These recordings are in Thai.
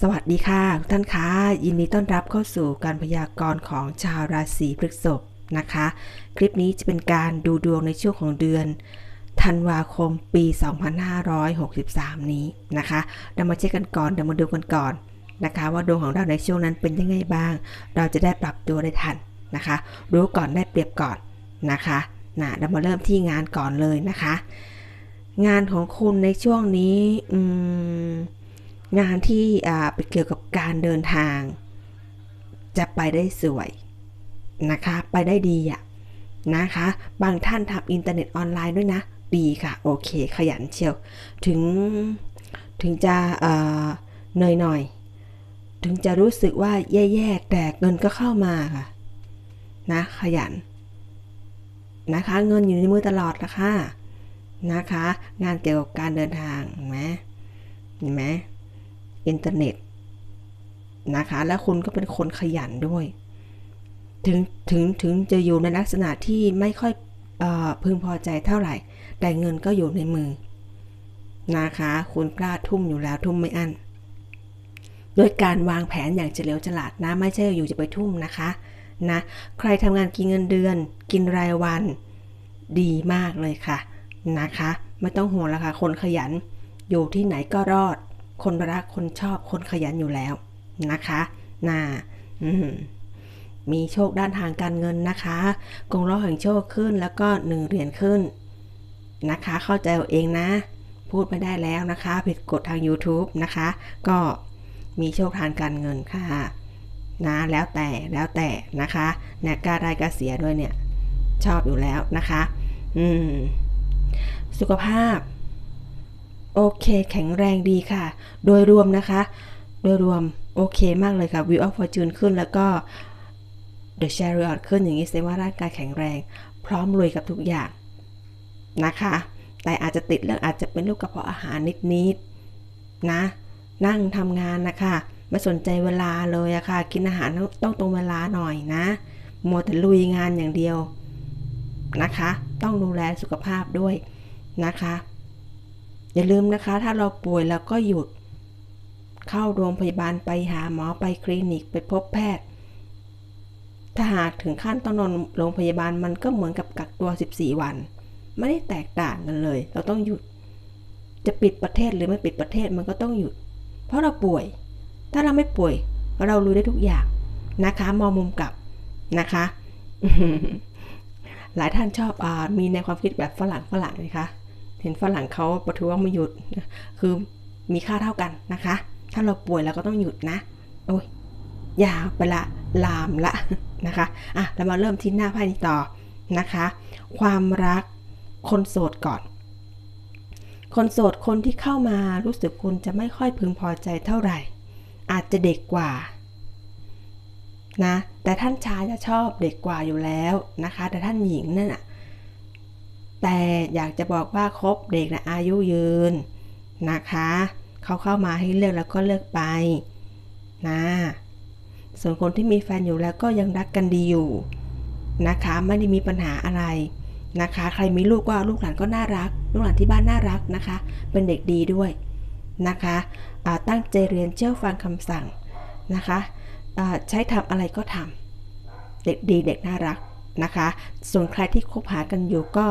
สวัสดีค่ะทุกท่านคะยินดีต้อนรับเข้าสู่การพยากรณ์ของชาวราศีพฤษภนะคะ คลิปนี้จะเป็นการดูดวงในช่วงของเดือนธันวาคมปี 2563 นี้นะคะ เรามาเช็คกันก่อนเรามาดูกันก่อนนะคะ ว่าดวงของเราในช่วงนั้นเป็นยังไงบ้าง เราจะได้ปรับตัวได้ทันนะคะ รู้ก่อนได้เปรียบก่อนนะคะนะเรามาเริ่มที่งานก่อนเลยนะคะ งานของคุณในช่วงนี้อืม งานที่เกี่ยวกับการเดินทาง จะไปได้สวยนะคะ ไปได้ดีอะนะคะ บางท่านทำอินเทอร์เน็ตออนไลน์ด้วยนะ ดีค่ะ โอเค ขยันเชียว ถึง ถึงจะเอ่อเหนื่อยหน่อย ถึงจะรู้สึกว่าแย่ๆ แต่เงินก็เข้ามาค่ะ นะ ขยัน นะคะ เงินอยู่ในมือตลอดละค่ะ นะคะ งานเกี่ยวกับการเดินทางเห็นไหมเห็นไหม อินเทอร์เน็ตนะคะ แล้วคุณก็เป็นคนขยันด้วย ถึงถึงถึงจะอยู่ในลักษณะที่ไม่ค่อยออพึงพอใจเท่าไหร่ แต่เงินก็อยู่ในมือนะคะ คุณกล้าทุ่มอยู่แล้วทุ่มไม่อั้นโดยการวางแผนอย่างเฉลียวฉลาดนะ ไม่ใช่อยู่จะไปทุ่มนะคะนะ ใครทำงานกินเงินเดือน กินรายวันดีมากเลยค่ะนะคะ ไม่ต้องห่วงแล้วค่ะคนขยัน อยู่ที่ไหนก็รอด คนรักคนชอบคนขยันอยู่แล้วนะคะน่าอืมมีโชคด้านทางการเงินนะคะกงล้อแห่งโชคขึ้นแล้วก็หนึ่งเหรียญขึ้นนะคะ เข้าใจเอาเองนะ พูดไม่ได้แล้วนะคะ ผิดกฎทาง YouTube นะคะ ก็มีโชคทางการเงินค่ะนะแล้วแต่แล้วแต่นะคะเนี่ยกล้าได้กล้าเสียด้วยเนี่ย ชอบอยู่แล้วนะคะ อืม สุขภาพ โอเค แข็งแรงดีค่ะ โดยรวมนะคะ โดยรวมโอเคมากเลยค่ะ View of Fortune ขึ้นแล้วก็ The Chariot ขึ้นอย่างนี้แสดงว่าร่างกายแข็งแรง พร้อมลุยกับทุกอย่างนะคะ แต่อาจจะติดเรื่องอาจจะเป็นโรคกระเพาะอาหารนิดๆนะ นั่งทำงานนะคะไม่สนใจเวลาเลยอะค่ะ กินอาหารต้องตรงเวลาหน่อยนะมัวแต่ลุยงานอย่างเดียวนะคะ ต้องดูแลสุขภาพด้วยนะคะ อย่าลืมนะคะ ถ้าเราป่วยแล้วก็หยุด เข้าโรงพยาบาลไปหาหมอไปคลินิกไปพบแพทย์ ถ้าหากถึงขั้นต้องนอนโรงพยาบาลมันก็เหมือนกับกักตัว 14 วัน ไม่ได้แตกต่างกันเลย เราต้องหยุด จะปิดประเทศหรือไม่ปิดประเทศมันก็ต้องหยุด เพราะเราป่วย ถ้าเราไม่ป่วย เรารู้ได้ทุกอย่างนะคะ มองมุมกลับนะคะหลายท่านชอบอมีในความคิดแบบฝรั่งฝรั่งนะคะ เห็นฝรั่งเขาประท้วงไม่หยุดคือมีค่าเท่ากันนะคะ ถ้าเราป่วยเราก็ต้องหยุดนะ โอ้ยยาวไปละลามละนะคะอะเรามาเริ่มที่หน้าไพ่นี้ต่อนะคะ ความรักคนโสดก่อน คนโสดคนที่เข้ามารู้สึกคุณจะไม่ค่อยพึงพอใจเท่าไหร่ อาจจะเด็กกว่านะแต่ท่านชายจะชอบเด็กกว่าอยู่แล้วนะคะ แต่ท่านหญิงนั่นน่ะ แต่อยากจะบอกว่าคบเด็กนะอายุยืนนะคะเขาเข้ามาให้เลือกแล้วก็เลือกไปนะส่วนคนที่มีแฟนอยู่แล้วก็ยังรักกันดีอยู่นะคะไม่ได้มีปัญหาอะไรนะคะ ใครมีลูกก็ลูกหลานก็น่ารัก ลูกหลานที่บ้านน่ารักนะคะ เป็นเด็กดีด้วยนะคะตั้งใจเรียนเชื่อฟังคำสั่งนะคะใช้ทำอะไรก็ทำเด็กดีเด็กน่ารักนะคะ ส่วนใครที่คบหากันอยู่ก็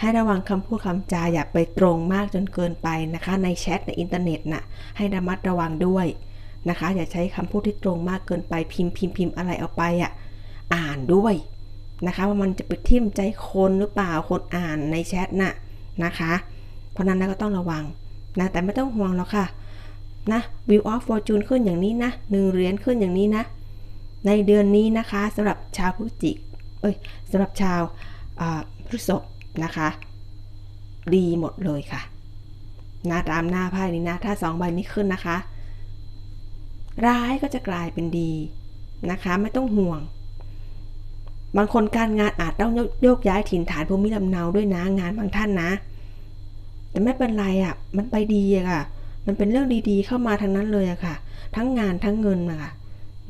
ให้ระวังคำพูดคำจาอย่าไปตรงมากจนเกินไปนะคะ ในแชทในอินเทอร์เน็ตนะ่ะให้ระมัดระวังด้วยนะคะ อย่าใช้คำพูดที่ตรงมากเกินไปพิมพ์พิมพ์พิมพ์อะไรเอาไปอะ่ะอ่านด้วยนะคะว่ามันจะไปทิ่มใจคนหรือเปล่าคนอ่านในแชทน่ะนะคะ เพราะนั้นเราก็ต้องระวังนะแต่ไม่ต้องห่วงแล้วค่ะนะ View of Fortune ขึ้นอย่างนี้นะหนึ่งเหรียญขึ้นอย่างนี้นะ ในเดือนนี้นะคะสำหรับชาวพฤศจิกเอ้ยสำหรับชาวพฤษภ นะคะ ดีหมดเลยค่ะนะตามหน้าไพ่นี้นะ ถ้าสองใบนี้ขึ้นนะคะ ร้ายก็จะกลายเป็นดีนะคะ ไม่ต้องห่วง บางคนการงานอาจต้องโยกย้ายถิ่นฐานภูมิลำเนาด้วยนะงานบางท่านนะ แต่ไม่เป็นไรอะ่ะ มันไปดีอะค่ะ มันเป็นเรื่องดีๆ เข้ามาทางนั้นเลยอะค่ะ ทั้งงานทั้งเงินมาค่ะ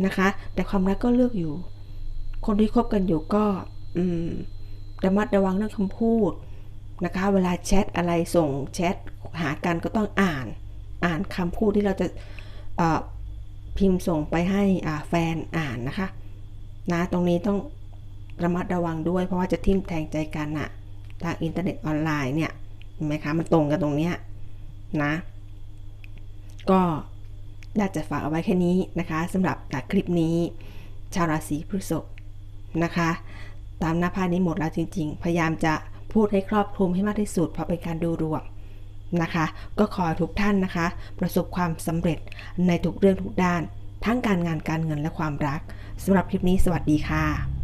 นะคะ แต่ความรักก็เลือกอยู่ คนที่คบกันอยู่ก็ อืม ระมัดระวังเรื่องคำพูดนะคะ เวลาแชทอะไรส่งแชทหากันก็ต้องอ่าน อ่านคำพูดที่เราจะพิมพ์ส่งไปให้แฟนอ่านนะคะ นะตรงนี้ต้องระมัดระวังด้วย เพราะว่าจะทิ่มแทงใจกันอะทางอินเทอร์เน็ตออนไลน์เนี่ยเห็นไหมคะมันตรงกันตรงเนี้ยนะ ก็อยากจะฝากเอาไว้แค่นี้นะคะสำหรับคลิปนี้ ชาวราศีพฤษภนะคะ ตามหน้าพานี้หมดแล้วจริง ๆ พยายามจะพูดให้ครอบคลุมให้มากที่สุดเพราะเป็นการดูรวมนะคะ ก็ขอทุกท่านนะคะ ประสบความสำเร็จในทุกเรื่องทุกด้าน ทั้งการงานการเงินและความรักสำหรับคลิปนี้สวัสดีค่ะ